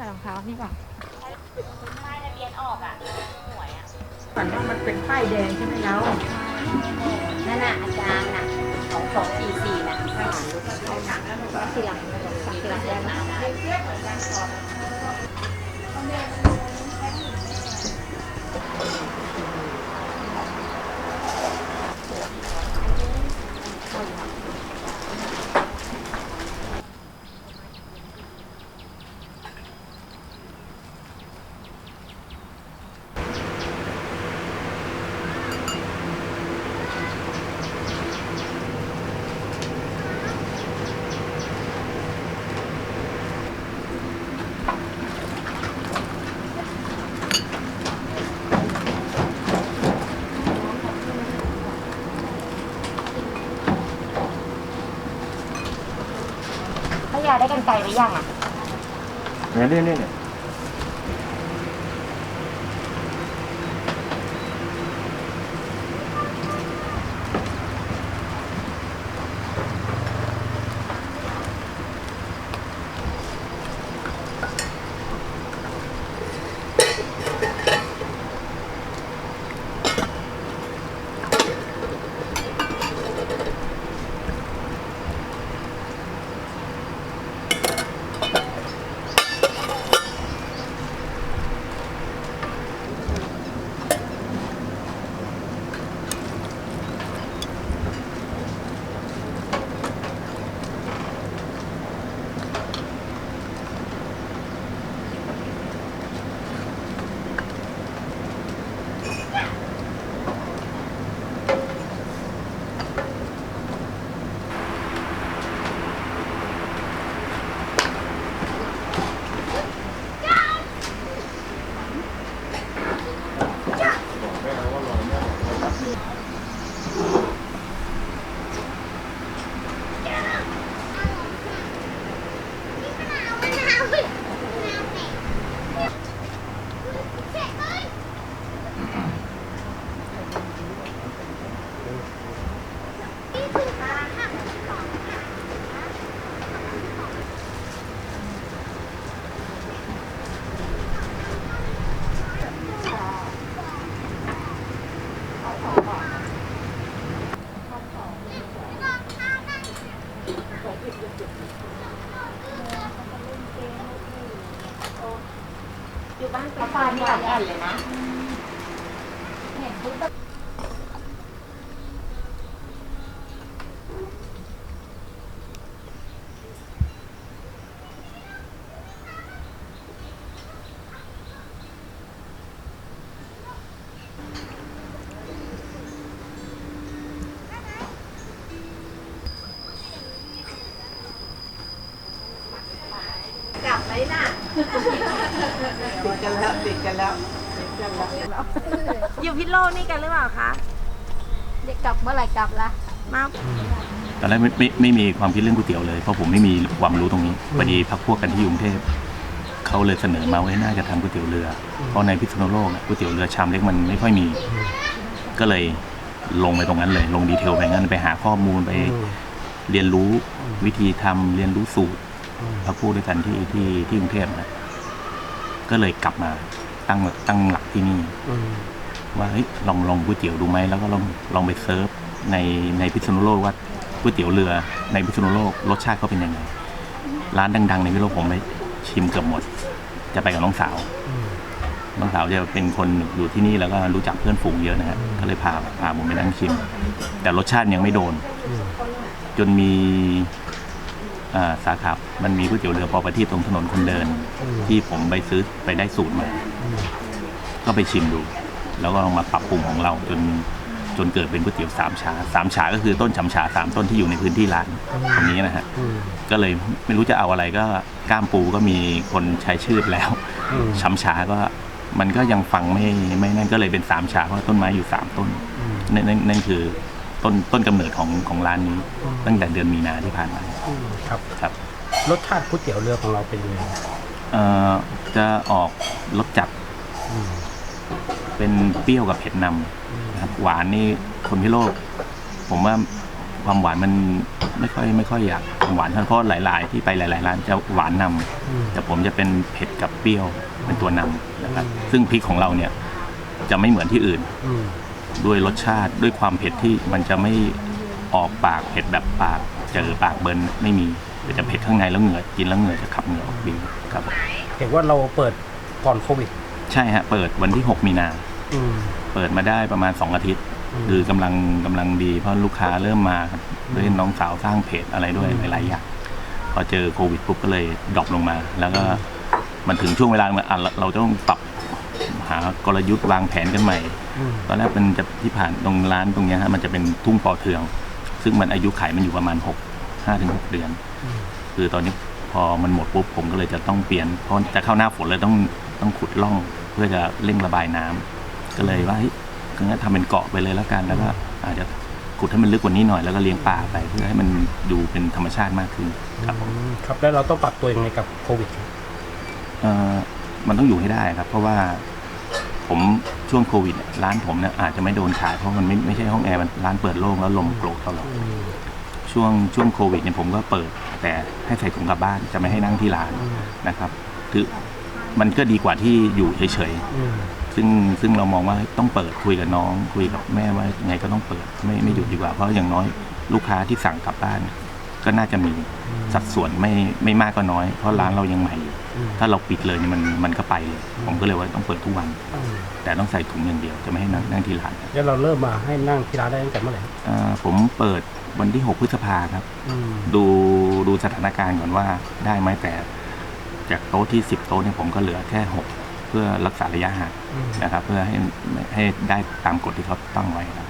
ส่รองเท้านี่ป่ะป้ายทะเบียนออกอะหวยอะฝันว่ามันเป็นป้ายแดงใช่ไหมเรานั่นน่ะอาจารย์น่ะสองสองสี่สี่น่ะข้างหลังรถเขาหนักทีหลังทีหลังแยกนะพ ยาได้กันไกลหรือยังอะเนี่ยเนี่ยเนี่ย อยู่บ้านปลาปลาที่หลังแอนเลยนะเห็นปุ๊บ ติดกันแล้วติดกันแล้วติดกันแล้วอยู่พิษโลกนี่กันหรือเปล่าคะเด็กกลับเมื่อไหร่กลับละมาตอนแรกไม่ไม่ไม่มีความคิดเรื่องก๋วยเตี๋ยวเลยเพราะผมไม่มีความรู้ตรงนี้พอดีพักพวกกันที่กรุงเทพเขาเลยเสนอมาว่าน่าจะทำก๋วยเตี๋ยวเรือ เพราะในพิษณุโลกอะก๋วยเตี๋ยวเรือชามเล็กมันไม่ค่อยมี ก็เลยลงไปตรงนั้นเลย ลงดีเทลไปงั้นไปหาข้อมูลไปเรียนรู้วิธีทำเรียนรู้สูตร พักพวกด้วยกันที่ที่ที่กรุงเทพนะก็เลยกลับมาตั้งตั้งหลักที่นี่ ว่าเฮ้ยลองลองก๋วยเตี๋ยวดูไหมแล้วก็ลองลองไปเซิร์ฟในในพิษณุโลกว่าก๋วยเตี๋ยวเรือในพิษณุโลกรสชาติเขาเป็นยังไง ร้านดัง ๆ ในพิษณุโลกผมไปชิมเกือบหมด จะไปกับน้องสาวน้องสาวจะเป็นคนอยู่ที่นี่แล้วก็รู้จักเพื่อนฝูงเยอะนะฮะก็เลยพาพาผมไปนั่งชิม แต่รสชาติยังไม่โดน จนมีอ่า สาขา มันมีก๋วยเตี๋ยวเรือปอประทีปตรงถนนคนเดิน ที่ผมไปซื้อไปได้สูตรมา ก็ไปชิมดู แล้วก็ลองมาปรับปรุงของเราจนจนเกิดเป็นก๋วยเตี๋ยวสามชาสามชาก็คือต้นฉำชาสามต้นที่อยู่ในพื้นที่ร้านตรงนี้นะฮะก็เลยไม่รู้จะเอาอะไรก็ก้ามปูก็มีคนใช้ชื่อแล้วฉำชาก็มันก็ยังฟังไม่ไม่นั่นก็เลยเป็นสามชาเพราะต้นไม้อยู่สามต้นนั่นนั่นนั่นคือ ต้นต้นกำเนิดของของร้านนี้ ตั้งแต่เดือนมีนาที่ผ่านมาครับ ครับรสชาติก๋วยเตี๋ยวเรือของเราเป็นยังไงเอ่อจะออกรสจัดอืมเป็นเปรี้ยวกับเผ็ดนำนะครับหวานนี่คนพิโลก ผมว่าความหวานมันไม่ค่อยไม่ค่อยอยากหวานเท่าเพราะหลาย ๆ ที่ไปหลาย ๆ ร้านจะหวานนำ อืม แต่ผมจะเป็นเผ็ดกับเปรี้ยวเป็นตัวนำนะครับซึ่งพริกของเราเนี่ยจะไม่เหมือนที่อื่น อืม ด้วยรสชาติด้วยความเผ็ดที่มันจะไม่ออกปากเผ็ดแบบปากเจอปากเบิร์นไม่มีแต่จะเผ็ดข้างในแล้วเหงื่อกินแล้วเหงื่อจะขับเหงื่อออกดีครับผมเห็นว่าเราเปิดก่อนโควิด ใช่ฮะเปิดวันที่ 6 มีนาอืมเปิดมาได้ประมาณ 2 อาทิตย์อืมคือกำลังกำลังดีเพราะลูกค้าเริ่มมาครับด้วยน้องสาวสร้างเพจอะไรด้วยอืมหลายๆอย่างพอเจอโควิดปุ๊บก็เลยดรอปลงมา แล้วก็มันถึงช่วงเวลาอะเราเราต้องปรับ หากลยุทธ์วางแผนกันใหม่อืมตอนแรกเป็นจะที่ผ่านตรงร้านตรงเนี้ยฮะมันจะเป็นทุ่งปอเทือง ซึ่งมันอายุขายมันอยู่ประมาณ6 5ถึง6เดือนอืมคือตอนนี้พอมันหมดปุ๊บผมก็เลยจะต้องเปลี่ยนเพราะจะเข้าหน้าฝนเลยต้องต้องขุดร่องเพื่อจะเร่งระบายน้ำก็เลยว่าเฮ้ยงั้นทำเป็นเกาะไปเลยแล้วกันแล้วก็อาจจะขุดให้มันลึกกว่านี้หน่อยแล้วก็เลี้ยงปลาไปเพื่อให้มันดูเป็นธรรมชาติมากขึ้นครับผมอืมครับแล้วเราต้องปรับตัวยังไงกับโควิดครับเอ่อมันต้องอยู่ให้ได้ครับ เพราะว่า ผมช่วงโควิดเนี่ยร้านผมเนี่ยอาจจะไม่โดนขายเพราะมันไม่ไม่ใช่ห้องแอร์มันร้านเปิดโล่งแล้วลมโกรกตลอดอืมช่วงช่วงโควิดเนี่ยผมก็เปิด แต่ให้ใส่ถุงกลับบ้านจะไม่ให้นั่งที่ร้านอืมนะครับคือมันก็ดีกว่าที่อยู่เฉยอืมๆซึ่งซึ่งเรามองว่าต้องเปิดคุยกับน้อง คุยกับแม่ว่าไงก็ต้องเปิดไม่ไม่หยุดดีกว่าเพราะอย่างน้อยลูกค้าที่สั่งกลับบ้าน ก็น่าจะมีสัดส่วนไม่ไม่มากก็น้อย เพราะร้านเรายังใหม่อยู่อืมถ้าเราปิดเลยเนี่ยมันมันก็ไปเลยผมก็เลยว่าต้องเปิดทุกวันอืมแต่ต้องใส่ถุงอย่างเดียวจะไม่ให้นั่งนั่งที่ร้านแล้วเราเริ่มมาให้นั่งที่ร้านได้ตั้งแต่เมื่อไหร่อ่าผมเปิดวันที่ 6 พฤษภาครับอืมดูดูสถานการณ์ก่อนว่าได้ไหมแต่ จากโต๊ะที่ 10 โต๊ะเนี่ยผมก็เหลือแค่ 6 เพื่อรักษาระยะห่างอืมนะครับ เพื่อให้ให้ได้ตามกฎที่เขาตั้งไว้ครับ